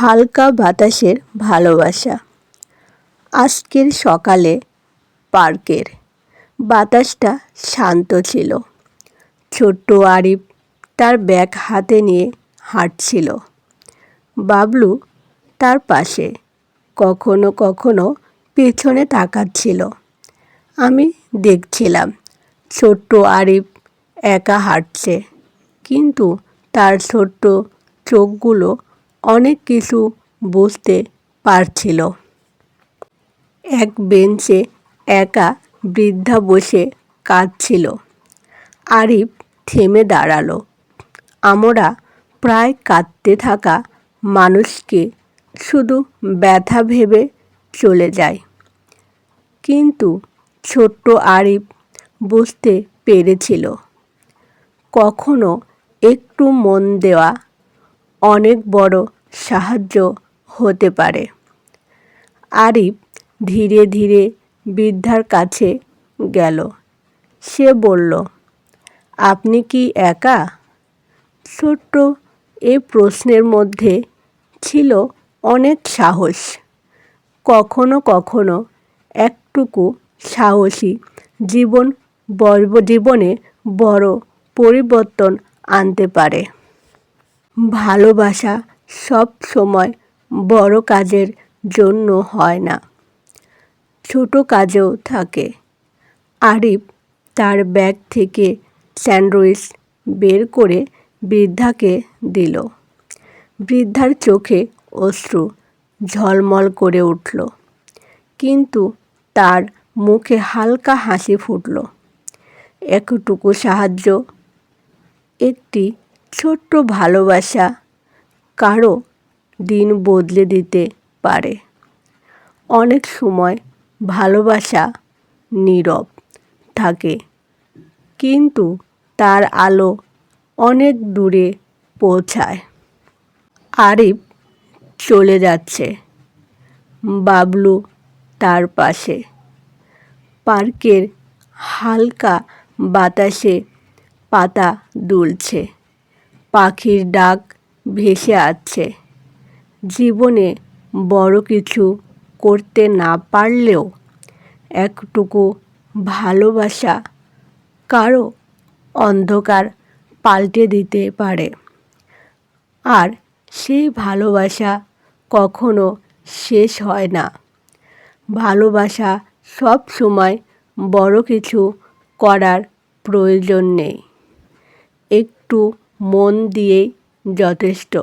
হালকা বাতাসের ভালোবাসা। আজকের সকালে পার্কের বাতাসটা শান্ত ছিল। ছোট্ট আরিফ তার ব্যাগ হাতে নিয়ে হাঁটছিল। বাবলু তার পাশে কখনো কখনো পেছনে তাকাচ্ছিল। আমি দেখছিলাম ছোট্ট আরিফ একা হাঁটছে, কিন্তু তার ছোট্ট চোখগুলো অনেক কিছু বুঝতে পারছিল। এক বেঞ্চে একা বৃদ্ধা বসে কাঁদছিল। আরিফ থেমে দাঁড়াল। আমরা প্রায় কাঁদতে থাকা মানুষকে শুধু ব্যথা ভেবে চলে যায় কিন্তু ছোট্ট আরিফ বুঝতে পেরেছিল। কখনো একটু মন দেওয়া অনেক বড় সাহায্য হতে পারে। আরিফ ধীরে ধীরে বৃদ্ধার কাছে গেল। সে বলল, আপনি কি একা? ছোট্ট এ প্রশ্নের মধ্যে ছিল অনেক সাহস। কখনো কখনো একটুকু সাহসী জীবন বর্ব জীবনে বড় পরিবর্তন আনতে পারে। ভালোবাসা সব সময় বড় কাজের জন্য হয় না। ছোট কাজেও থাকে। আরিফ তার ব্যাগ থেকে স্যান্ডউইচ বের করে বৃদ্ধাকে দিল। বৃদ্ধার চোখে অশ্রু ঝলমল করে উঠল, কিন্তু তার মুখে হালকা হাসি ফুটল। একটুকু সাহায্য, একটি ছোট্ট ভালোবাসা কারও দিন বদলে দিতে পারে। অনেক সময় ভালোবাসা নীরব থাকে, কিন্তু তার আলো অনেক দূরে পৌঁছায়। আরিফ চলে যাচ্ছে। বাবলু তার পাশে। পার্কের হালকা বাতাসে পাতা দুলছে। পাখির ডাক ভেসে আছে জীবনে বড় কিছু করতে না পারলেও একটুকু ভালোবাসা কারও অন্ধকার পাল্টে দিতে পারে। আর সেই ভালোবাসা কখনো শেষ হয় না। ভালোবাসা সব সময় বড় কিছু করার প্রয়োজন নেই। একটু মন দিয়েই যথেষ্ট